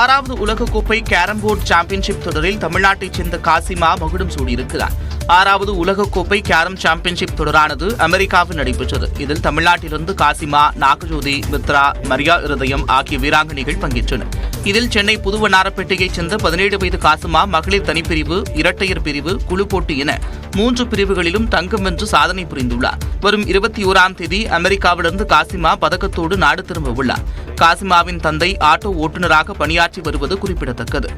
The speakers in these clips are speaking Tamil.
ஆறாவது உலகக்கோப்பை கேரம் போர்டு சாம்பியன்ஷிப் தொடரில் தமிழ்நாட்டைச் சேர்ந்த காசிமா மகுடம் சூடியிருக்கிறார். ஆறாவது உலகக்கோப்பை கேரம் சாம்பியன்ஷிப் தொடரானது அமெரிக்காவில் நடைபெற்றது. இதில் தமிழ்நாட்டிலிருந்து காசிமா நாகஜோதி மித்ரா மரியா இருதயம் ஆகிய வீராங்கனைகள் பங்கேற்றனர் இதில் சென்னை புதுவண்ணாரப்பேட்டையைச் சேர்ந்த பதினேழு வயது காசிமா மகளிர் தனிப்பிரிவு இரட்டையர் பிரிவு குழு போட்டி என மூன்று பிரிவுகளிலும் தங்கம் வென்று சாதனை புரிந்துள்ளார். வரும் இருபத்தி ஓராம் தேதி அமெரிக்காவிலிருந்து காசிமா பதக்கத்தோடு நாடு திரும்ப உள்ளார் காசிமாவின் தந்தை ஆட்டோ ஓட்டுநராக பணியாற்றி வருவது குறிப்பிடத்தக்கது.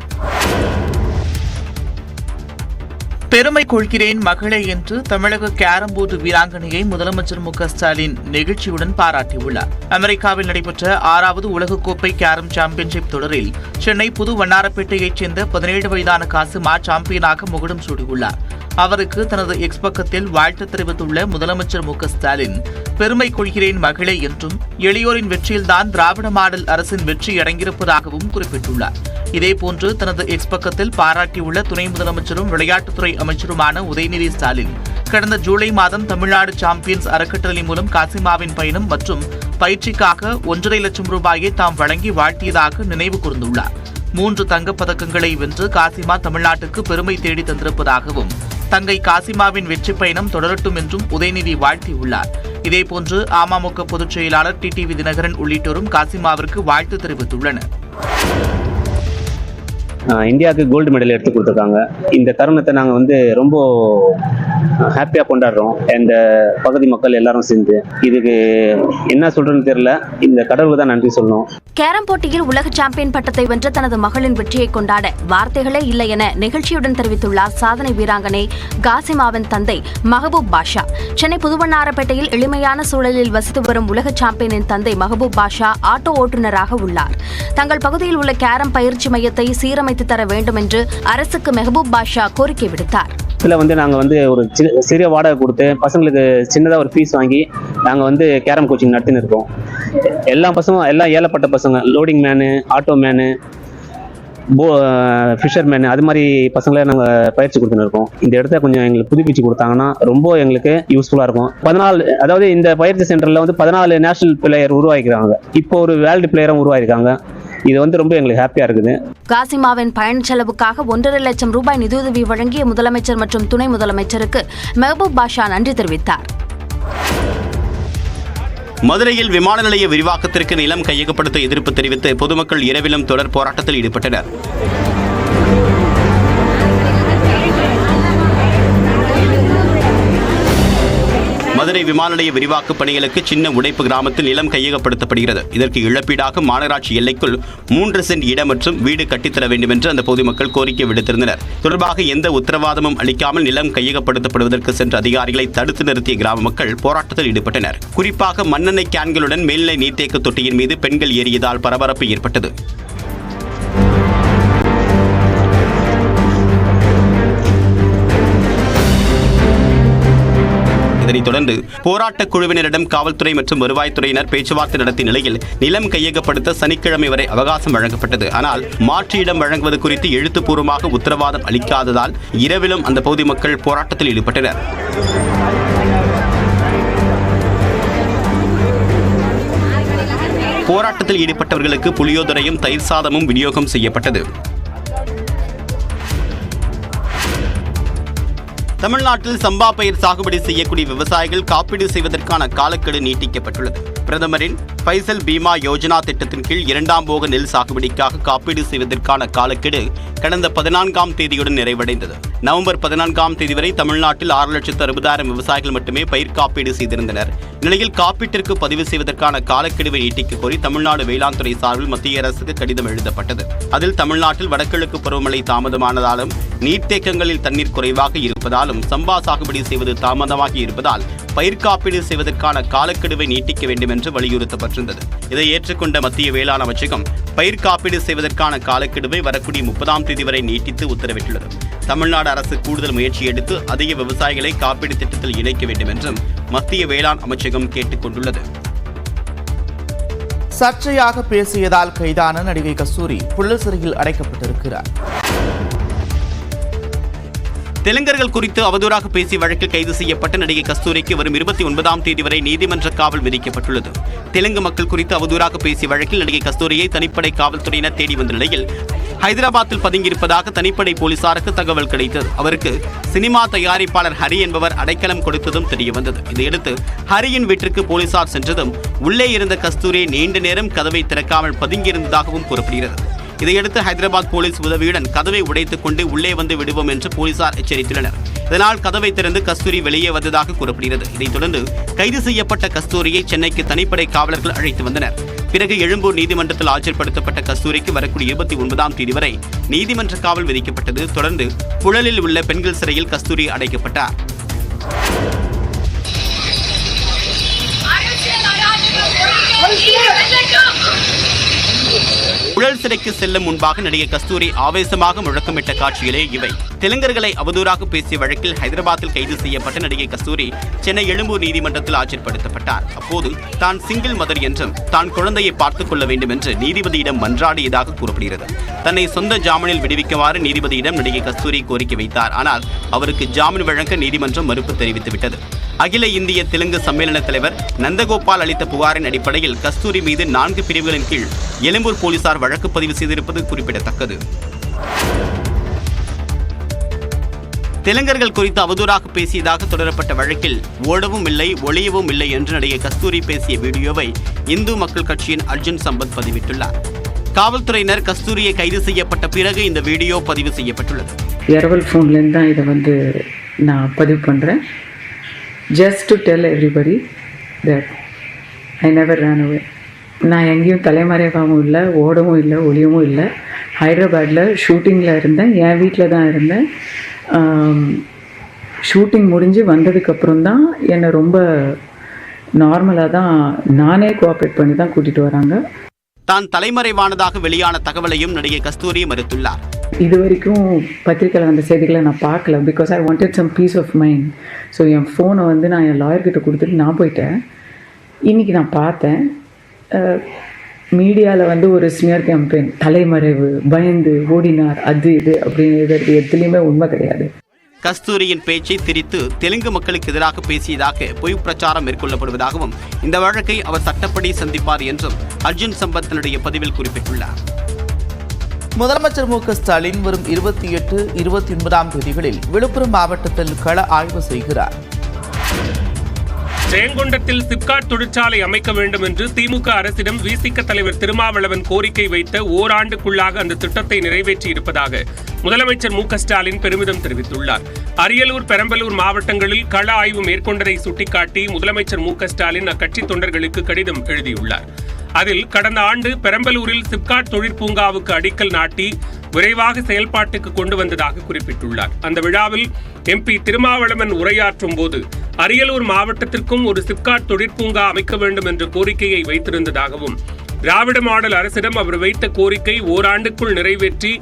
பெருமை கொள்கிறேன் மகளே என்று தமிழக கேரம் போர்டு வீராங்கனையை முதலமைச்சர் மு ஸ்டாலின் நெகிழ்ச்சியுடன் பாராட்டியுள்ளார். அமெரிக்காவில் நடைபெற்ற ஆறாவது உலகக்கோப்பை கேரம் சாம்பியன்ஷிப் தொடரில் சென்னை புது வண்ணாரப்பேட்டையைச் சேர்ந்த பதினேழு வயதான காசிமா சாம்பியனாக முகடம் சூடியுள்ளார். அவருக்கு தனது எக்ஸ் பக்கத்தில் வாழ்த்து தெரிவித்துள்ள முதலமைச்சர் மு ஸ்டாலின் பெருமை கொள்கிறேன் மகளே என்றும் எளியோரின் வெற்றியில்தான் திராவிட மாடல் அரசின் வெற்றி அடங்கியிருப்பதாகவும் குறிப்பிட்டுள்ளார். இதேபோன்று தனது எக்ஸ் பக்கத்தில் பாராட்டியுள்ள துணை முதலமைச்சரும் விளையாட்டுத்துறை அமைச்சருமான உதயநிதி ஸ்டாலின் கடந்த ஜூலை மாதம் தமிழ்நாடு சாம்பியன்ஸ் அறக்கட்டளை மூலம் காசிமாவின் பயணம் மற்றும் பயிற்சிக்காக ஒன்றரை லட்சம் ரூபாயை தாம் வழங்கி வாழ்த்தியதாக நினைவு கூர்ந்துள்ளார். மூன்று தங்கப் பதக்கங்களை வென்று காசிமா தமிழ்நாட்டுக்கு பெருமை தேடி தந்திருப்பதாகவும் தங்கை காசிமாவின் வெற்றி பயணம் தொடரட்டும் என்றும் உதயநிதி வாழ்த்தியுள்ளார். இதேபோன்று அமமுக பொதுச் செயலாளர் டிடிவி தினகரன் உள்ளிட்டோரும் காசிமாவிற்கு வாழ்த்து தெரிவித்துள்ளனர். இந்தியாவுக்கு கோல்டு மெடல் எடுத்து கொடுத்துருக்காங்க. இந்த தருணத்தை நாங்கள் வந்து ரொம்ப ஹாப்பியாக கொண்டாடுறோம். இந்த பகுதி மக்கள் எல்லாரும் சேர்ந்து. இதுக்கு என்ன சொல்றேன்னு தெரியல. இந்த கடவுளுக்கு தான் நன்றி சொல்லணும். கேரம் போட்டியில் உலக சாம்பியன் பட்டத்தை வென்ற தனது மகளின் வெற்றியை கொண்டாட வார்த்தைகளே இல்லை என நிகழ்ச்சியுடன் தெரிவித்துள்ளார் சாதனை வீராங்கனை காசிமாவின் தந்தை மஹபூப் பாஷா. சென்னை புதுவண்ணாரப்பேட்டையில் எளிமையான சூழலில் வசித்து வரும் உலக சாம்பியனின் தந்தை மஹபூப் பாஷா ஆட்டோ ஓட்டுநராக உள்ளார். தங்கள் பகுதியில் உள்ள கேரம் பயிற்சி மையத்தை சீரமைத்து தர வேண்டும் என்று அரசுக்கு மெஹபூப் பாஷா கோரிக்கை விடுத்தார். இதில் வந்து நாங்கள் வந்து ஒரு சிறு சிறிய வாடகை கொடுத்து பசங்களுக்கு சின்னதாக ஒரு ஃபீஸ் வாங்கி நாங்கள் வந்து கேரம் கோச்சிங் நடத்தின்னு இருக்கோம். எல்லா பசங்களும் எல்லாம் ஏழப்பட்ட பசங்க லோடிங் மேனு ஆட்டோ மேனு போ ஃபிஷர் மேனு அது மாதிரி பசங்களே நாங்கள் பயிற்சி கொடுத்துன்னு இருக்கோம். இந்த இடத்த கொஞ்சம் எங்களுக்கு புதுப்பிச்சு கொடுத்தாங்கன்னா ரொம்ப எங்களுக்கு யூஸ்ஃபுல்லாக இருக்கும். பதினாலு அதாவது இந்த பயிற்சி சென்டரில் வந்து பதினாலு நேஷனல் பிளேயர் உருவாக்கிக்கிறாங்க இப்போ ஒரு வேர்ல்டு பிளேயரும் உருவாகிருக்காங்க இது வந்து ரொம்ப எங்களுக்கு ஹாப்பியாக இருக்குது. காசிமாவின் பயணச் செலவுக்காக ஒன்றரை லட்சம் ரூபாய் நிதியுதவி வழங்கிய முதலமைச்சர் மற்றும் துணை முதலமைச்சருக்கு மெஹபூப் பாஷா நன்றி தெரிவித்தார். மதுரையில் விமான நிலைய விரிவாக்கத்திற்கு நிலம் கையகப்படுத்த எதிர்ப்பு தெரிவித்து பொதுமக்கள் இரவிலும் தொடர் போராட்டத்தில் ஈடுபட்டனர். மதுரை விமான நிலைய விரிவாக்க பணிகளுக்கு சின்ன உடைப்பு கிராமத்தில் நிலம் கையகப்படுத்தப்படுகிறது. இதற்கு இழப்பீடாக மாநகராட்சி எல்லைக்குள் மூன்று சென்ட் இடம் மற்றும் வீடு கட்டித்தர வேண்டும் என்று அந்த பொதுமக்கள் கோரிக்கை விடுத்திருந்தனர். தொடர்பாக எந்த உத்தரவாதமும் அளிக்காமல் நிலம் கையகப்படுத்தப்படுவதற்கு சென்ற அதிகாரிகளை தடுத்து நிறுத்திய கிராம மக்கள் போராட்டத்தில் ஈடுபட்டனர். குறிப்பாக மண்ணெண்ணெய் கேன்களுடன் மேல்நிலை நீர்த்தேக்க தொட்டியின் மீது பெண்கள் ஏறியதால் பரபரப்பு ஏற்பட்டது. தொடர்ந்து போராட்டக் குழுவினரிடம் காவல்துறை மற்றும் வருவாய்த்துறையினர் பேச்சுவார்த்தை நடத்திய நிலையில் நிலம் கையகப்படுத்த சனிக்கிழமை வரை அவகாசம் வழங்கப்பட்டது. ஆனால் மாற்று இடம் வழங்குவது குறித்து எழுத்துப்பூர்வமாக உத்தரவாதம் அளிக்காததால் இரவிலும் அந்த பகுதி மக்கள் போராட்டத்தில் ஈடுபட்டனர். போராட்டத்தில் ஈடுபட்டவர்களுக்கு புளியோதரையும் தயிர் சாதமும் விநியோகம் செய்யப்பட்டது. தமிழ்நாட்டில் சம்பா பயிர் சாகுபடி செய்யக்கூடிய விவசாயிகள் காப்பீடு செய்வதற்கான காலக்கெடு நீட்டிக்கப்பட்டுள்ளது. பிரதமரின் பைசல் பீமா யோஜனா திட்டத்தின் கீழ் இரண்டாம் போக நெல் சாகுபடிக்காக காப்பீடு செய்வதற்கான காலக்கெடு கடந்த பதினான்காம் தேதியுடன் நிறைவடைந்தது. நவம்பர் பதினான்காம் தேதி வரை தமிழ்நாட்டில் ஆறு லட்சத்து அறுபதாயிரம் விவசாயிகள் மட்டுமே பயிர் காப்பீடு செய்திருந்தனர். நிலையில் காப்பீட்டிற்கு பதிவு செய்வதற்கான காலக்கெடுவை நீட்டிக்க கோரி தமிழ்நாடு வேளாண் துறை சார்பில் மத்திய அரசுக்கு கடிதம் எழுதப்பட்டது. அதில் தமிழ்நாட்டில் வடகிழக்கு பருவமழை தாமதமானதாலும் நீர்த்தேக்கங்களில் தண்ணீர் குறைவாக இருப்பதாலும் சம்பா சாகுபடி செய்வது தாமதமாகி இருப்பதால் பயிர் காப்பீடு செய்வதற்கான காலக்கெடுவை நீட்டிக்க வேண்டும் என்று வலியுறுத்தப்பட்டிருந்தது. இதை ஏற்றுக்கொண்ட மத்திய வேளாண் அமைச்சகம் பயிர் காப்பீடு செய்வதற்கான காலக்கெடுவை வரக்கூடிய முப்பதாம் தேதி வரை நீட்டித்து உத்தரவிட்டுள்ளது. தமிழ்நாடு அரசு கூடுதல் முயற்சி எடுத்து அதிக விவசாயிகளை காப்பீடு திட்டத்தில் இணைக்க வேண்டும் என்றும் மத்திய வேளாண் அமைச்சகம் கேட்டுக் கொண்டுள்ளது சர்ச்சையாக பேசியதால் கைதான நடிகை கஸ்தூரி புள்ள சிறையில் அடைக்கப்பட்டிருக்கிறார். தெலுங்கர்கள் குறித்து அவதூறாக பேசிய வழக்கில் கைது செய்யப்பட்ட நடிகை கஸ்தூரிக்கு வரும் இருபத்தி ஒன்பதாம் தேதி வரை நீதிமன்ற காவல் விதிக்கப்பட்டுள்ளது. தெலுங்கு மக்கள் குறித்து அவதூறாக பேசிய வழக்கில் நடிகை கஸ்தூரியை தனிப்படை காவல்துறையினர் தேடி வந்த நிலையில் ஹைதராபாத்தில் பதுங்கியிருப்பதாக தனிப்படை போலீசாருக்கு தகவல் கிடைத்தது. அவருக்கு சினிமா தயாரிப்பாளர் ஹரி என்பவர் அடைக்கலம் கொடுத்ததும் தெரியவந்தது. இதையடுத்து ஹரியின் வீட்டிற்கு போலீசார் சென்றதும் உள்ளே இருந்த கஸ்தூரி நீண்ட நேரம் கதவை திறக்காமல் பதுங்கியிருந்ததாகவும் கூறப்படுகிறது. இதையடுத்து ஹைதராபாத் போலீஸ் உதவியுடன் கதவை உடைத்துக் கொண்டு உள்ளே வந்து விடுவோம் என்று போலீசார் எச்சரித்துள்ளனர். இதனால் கதவை திறந்து கஸ்தூரி வெளியே வந்ததாக கூறப்படுகிறது. இதைத் தொடர்ந்து கைது செய்யப்பட்ட கஸ்தூரியை சென்னைக்கு தனிப்படை காவலர்கள் அழைத்து வந்தனர். பிறகு எழும்பூர் நீதிமன்றத்தில் ஆஜர்படுத்தப்பட்ட கஸ்தூரிக்கு வரக்கூடிய இருபத்தி ஒன்பதாம் தேதி வரை நீதிமன்ற காவல் விதிக்கப்பட்டது. தொடர்ந்து புழலில் உள்ள பெண்கள் சிறையில் கஸ்தூரி அடைக்கப்பட்டார். புழல் சிறைக்கு செல்லும் முன்பாக நடிகை கஸ்தூரி ஆவேசமாக முழக்கமிட்ட காட்சியிலே இவை. தெலுங்கர்களை அவதூறாக பேசிய வழக்கில் ஹைதராபாத்தில் கைது செய்யப்பட்ட நடிகை கஸ்தூரி சென்னை எழும்பூர் நீதிமன்றத்தில் ஆஜர்படுத்தப்பட்டார். அப்போது தான் சிங்கிள் மதர் என்றும் தான் குழந்தையை பார்த்துக் கொள்ள வேண்டும் என்று நீதிபதியிடம் மன்றாடியதாக கூறப்படுகிறது. தன்னை சொந்த ஜாமீனில் விடுவிக்குமாறு நீதிபதியிடம் நடிகை கஸ்தூரி கோரிக்கை வைத்தார். ஆனால் அவருக்கு ஜாமீன் வழங்க நீதிமன்றம் மறுப்பு தெரிவித்துவிட்டது. அகில இந்திய தெலுங்கு சம்மேளன தலைவர் நந்தகோபால் அளித்த புகாரின் அடிப்படையில் கஸ்தூரி மீது நான்கு பிரிவுகளின் கீழ் எழும்பூர் போலீசார் வழக்கு பதிவு செய்திருப்பது குறிப்பிடத்தக்கது. தெலுங்கர்கள் குறித்து அவதூறாக பேசியதாக தொடரப்பட்ட வழக்கில் ஓடவும் இல்லை ஒளியவும் இல்லை என்று நடிகை கஸ்தூரி பேசிய வீடியோவை இந்து மக்கள் கட்சியின் அர்ஜுன் சம்பத் பதிவிட்டுள்ளார். காவல்துறையினர் கஸ்தூரியை கைது செய்யப்பட்ட பிறகு இந்த வீடியோ பதிவு செய்யப்பட்டுள்ளது. இரவல் ஃபோன்லேருந்து தான் இதை வந்து நான் பதிவு பண்ணுறேன். Just to tell everybody that I never run away நான் எங்கேயும் தலைமறைவாகவும் இல்லை ஓடவும் இல்லை ஒளியவும் இல்லை. ஹைதராபாத்தில் ஷூட்டிங்கில் இருந்தேன் என் வீட்டில் தான் இருந்தேன். ஷூட்டிங் முடிஞ்சு வந்ததுக்கப்புறம் தான் என்னை ரொம்ப நார்மலாக தான் நானே கோஆப்ரேட் பண்ணி தான் கூட்டிகிட்டு வராங்க. தான் தலைமறைவானதாக வெளியான தகவலையும் நடிகை கஸ்தூரி மறுத்துள்ளார். இது வரைக்கும் பத்திரிக்கையில் வந்த செய்திகளை நான் பார்க்கல because I wanted some peace of mind so என் ஃபோனை வந்து நான் என் லாயர்கிட்ட கொடுத்துட்டு நான் போயிட்டேன். இன்றைக்கி நான் பார்த்தேன். மீடியாவில் வந்து ஒரு ஸ்மியர் கேம்பெயின் தலைமறைவு பயந்து ஓடினார் அது இது அப்படின்னு இது எதுலேயுமே உண்மை கிடையாது. கஸ்தூரியின் பேச்சை திரித்து தெலுங்கு மக்களுக்கு எதிராக பேசியதாக பொய் பிரச்சாரம் மேற்கொள்ளப்படுவதாகவும் இந்த வழக்கை அவர் சட்டப்படி சந்திப்பார் என்றும் அர்ஜுன் சம்பத் தன்னுடைய பதிவில் குறிப்பிட்டுள்ளார். முதலமைச்சர் மு க ஸ்டாலின் வரும் இருபத்தி எட்டு இருபத்தி ஒன்பதாம் தேதிகளில் விழுப்புரம் மாவட்டத்தில் கள ஆய்வு செய்கிறார். ஜெயங்கொண்டத்தில் சிப்காட் தொழிற்சாலை அமைக்க வேண்டும் என்று திமுக அரசிடம் விசிக தலைவர் திருமாவளவன் கோரிக்கை வைத்த ஓராண்டுக்குள்ளாக அந்த திட்டத்தை நிறைவேற்றி இருப்பதாக முதலமைச்சர் மு ஸ்டாலின் பெருமிதம் தெரிவித்துள்ளார். அரியலூர் பெரம்பலூர் மாவட்டங்களில் கள ஆய்வு மேற்கொண்டதை சுட்டிக்காட்டி முதலமைச்சர் மு ஸ்டாலின் அக்கட்சி தொண்டர்களுக்கு கடிதம் எழுதியுள்ளார். அதில் கடந்த ஆண்டு பெரம்பலூரில் சிப்காட் தொழிற்பூங்காவுக்கு அடிக்கல் நாட்டி விரைவாக செயல்பாட்டுக்கு கொண்டு வந்ததாக குறிப்பிட்டுள்ளார். அந்த விழாவில் எம்பி திருமாவளவன் உரையாற்றும் போது அரியலூர் மாவட்டத்திற்கும் ஒரு சிப்காட் தொழிற்பூங்கா அமைக்க வேண்டும் என்ற கோரிக்கையை வைத்திருந்ததாகவும் திராவிட மாடல் அரசிடம் அவர் வைத்த கோரிக்கை ஓராண்டுக்குள் நிறைவேற்றி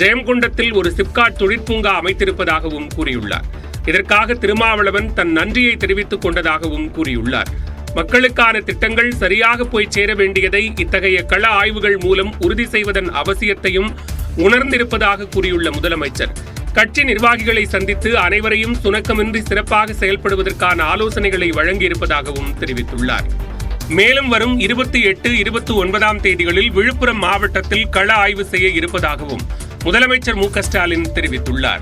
ஜெயங்கொண்டத்தில் ஒரு சிப்காட் தொழிற்பூங்கா அமைத்திருப்பதாகவும் கூறியுள்ளார். இதற்காக திருமாவளவன் தன் நன்றியை தெரிவித்துக் கொண்டதாகவும் கூறியுள்ளார். மக்களுக்கான திட்டங்கள் சரியாக போய் சேர வேண்டியதை இத்தகைய கள ஆய்வுகள் மூலம் உறுதி செய்வதன் அவசியத்தையும் உணர்ந்திருப்பதாக கூறியுள்ள முதலமைச்சர் கட்சி நிர்வாகிகளை சந்தித்து அனைவரையும் சுணக்கமின்றி சிறப்பாக செயல்படுவதற்கான ஆலோசனைகளை வழங்கியிருப்பதாகவும் தெரிவித்துள்ளார். மேலும் வரும் இருபத்தி எட்டு இருபத்தி ஒன்பதாம் தேதிகளில் விழுப்புரம் மாவட்டத்தில் கள ஆய்வு செய்ய இருப்பதாகவும் முதலமைச்சர் மு க ஸ்டாலின் தெரிவித்துள்ளார்.